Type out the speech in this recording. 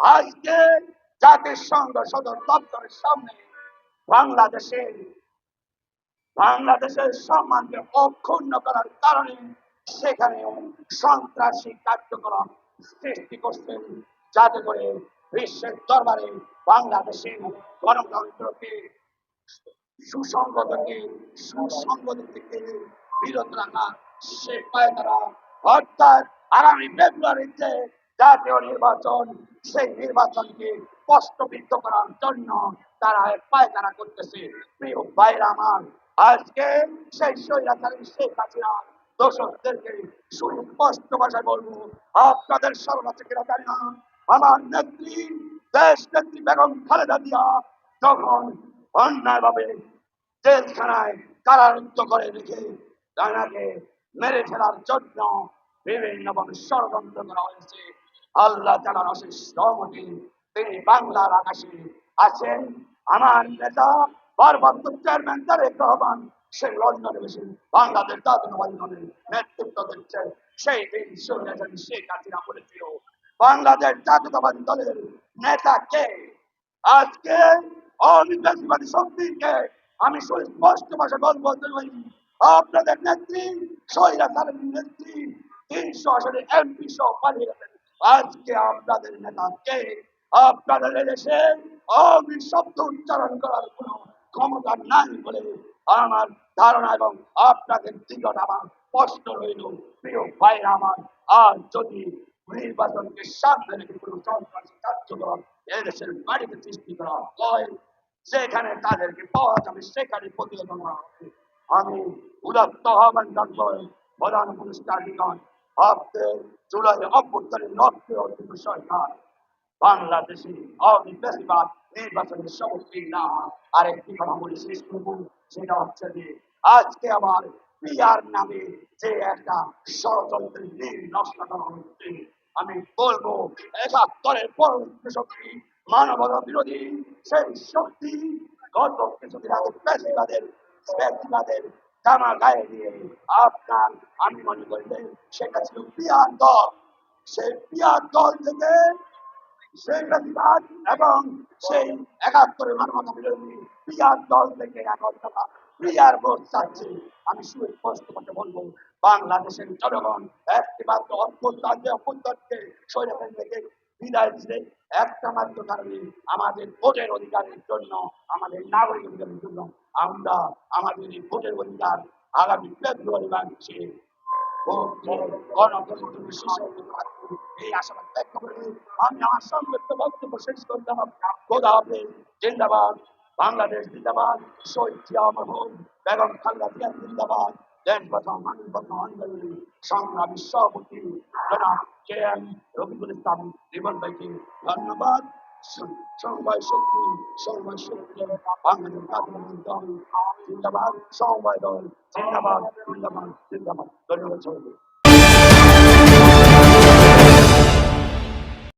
আজকে জাতিসংঘ সদর দপ্তরের সামনে বাংলাদেশের বাংলাদেশের সম্মানকে অক্ষুণ্ণ করার কারণে সেখানে সন্ত্রাসী কার্যক্রম সৃষ্টি করছেন। যাতে করে বিশ্বের দরবারে বাংলাদেশের গণতন্ত্রকে, সুসংগতকে সুসংগত থেকে বিরত রাখা, সে পায়তারা অর্থাৎ আগামী ফেব্রুয়ারিতে জাতীয় নির্বাচন, সেই নির্বাচনকে কষ্টবিদ্ধ করার জন্য তারা পায়তারা করতেছে। প্রিয় ভাইরা আমার, আজকে সেই স্বৈরাচারী শেখ হাসিনা দর্শকদেরকে সুস্পষ্ট ভাষায় বলব, আপনাদের আমার নেত্রী, দেশ নেত্রী বেগম খালেদা জিয়া যখন অন্যায়ভাবে জেলখানায় কারারুদ্ধ করে রেখে মেরে ফেলার জন্য বিভিন্ন ভাবে ষড়যন্ত্র করা হয়েছে আল্লাহ তালার অশেষ রহমতে তিনি বাংলার আকাশে আছেন। আমার নেতা ভারপ্রাপ্ত চেয়ারম্যান তারেক রহমান লন্ডনে বাংলাদেশ নেতৃত্ব দিচ্ছেন। সেই দিন হাসিনা বলেছিল, বাংলাদেশ জাতীয়তাবাদী দলের নেতা কে? আজকে অনির্বাচনবাদী শক্তিকে আমি সুস্পষ্ট ভাষা পারি আপনাদের নেত্রী স্বৈরাচারের নেত্রী, তিনশো আসনে এমপি সহ পালিয়ে গেছেন। আজকে আপনাদের নেতাকে আপনাদের দেশে অমি শব্দ উচ্চারণ করার কোনো ক্ষমতা নাই বলে আমার ধারণা এবং আপনাদের দিকট আমার স্পষ্ট রইল। প্রিয় ভাইরা আমার, আর যদি নির্বাচনকে সামনে রেখে কোনো সন্ত্রাসী কার্যক্রম এদেশের বাড়িতে সৃষ্টি করা হয়, সেখানে তাদেরকে পাওয়া যাবে সেখানে হবে। আমি উদাত্ত আহ্বান জানব প্রধান পুরস্কার নিগম ভাবতে জুলাই রক্তে অর্জিত সরকার। বাংলাদেশে অবিবেশবাদ নির্বাচনের সমস্যা না। আরেকটি কথা বলে শেষ করব, সেটা হচ্ছে যে আজকে আবার পিয়ার নামে যে একটা ষড়যন্ত্রের নীল নষ্ট করা হচ্ছে, আমি বলব একাত্তরের পরবর্তী শক্তি, মানবতা বিরোধী, সেই শক্তি গত কিছুদিন আগে পেশিবাদের পেশিবাদের জামা গায়ে দিয়ে আপনার আমি মনে করি সেটা ছিল পিয়ার দল। সেই পিয়ার দল থেকে সেই বেশিরভাগ এবং সেই একাত্তরের মানবতা বিরোধী পিয়ার দল থেকে প্রিয়ার ভোট আমি সুস্পষ্ট করে বলব, বাংলাদেশের জনগণ একটি মাত্র অভ্যুত্থান যে অভ্যুত্থানকে সৈন্যদের থেকে বিদায় দিলে একটা মাত্র কারণে আমাদের ভোটের অধিকারের জন্য, আমাদের নাগরিক জন্য আমরা আমাদের এই ভোটের অধিকার আগামী ফেব্রুয়ারি মাসে এই আশাবাদ ব্যক্ত করে আমি আমার সংক্ষিপ্ত বক্তব্য শেষ করলাম হাফেজ, জিন্দাবাদ। বাংলাদেশ জিন্দাবাদ। শহীদ জিয়া মরহুম বেগম খালেদা জিয়া জিন্দাবাদ। সংগ্রামী সভাপতি জনাব কে এম রফিকুল ইসলাম রিবন ভাইকে ধন্যবাদ সমবায় শক্তি সমবায় শক্তি বাংলাদেশ জাতীয় দল জিন্দাবাদ সমবায় দল জিন্দাবাদ জিন্দাবাদ জিন্দাবাদ ধন্যবাদ সবাইকে